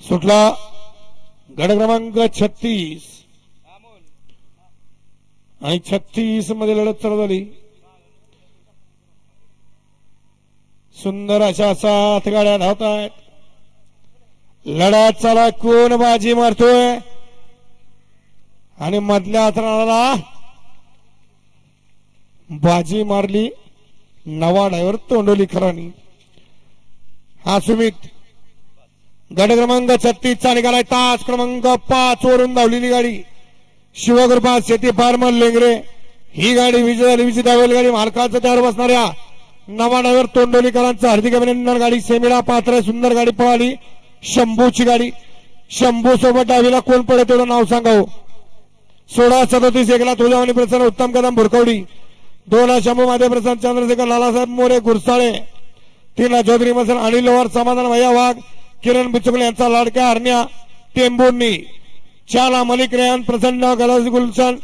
सुटला गड क्रमांक छत्तीस. आणि छत्तीसमध्ये लढत चालू झाली. सुंदर अशा सात गाड्या धावत आहेत लढा चला कोण बाजी मारतोय? आणि मधल्या अथराला बाजी मारली नवा ड्रायव्हर तोंडोलीकरांनी हा सुमित गट क्रमांक छत्तीसचा निघालाय तास क्रमांक पाच वरून धावलेली गाडी. शिवकृपा शेती फार्मर लेंगरे. ही गाडी विजय झाली विजय धावेल गाडी. मालकाचं त्यावर बसणाऱ्या नवा ड्रायव्हर तोंडोलीकरांचं हार्दिक अभिनंदन गाडी. सेमीला पात्र सुंदर गाडी पळाली शंभूची गाडी. शंभू सोबत डावीला कोण पडे तेवढं नाव सांगावं. सोळा सदोतीस एकला तुळजावणी प्रसन्न उत्तम कदम भुरकवडी. दोन शंभू माधे प्रसन्न चंद्रशेखर लालासाहेब मोरे गुरसाळे तीनला चौधरी मसन अनिल लोहार समाधान भैया वाघ. किरण बिचुकले यांचा लाडका हरण्या टेंबूंनी. चाला मलिक रेहान प्रसन्न गलास गुलशन.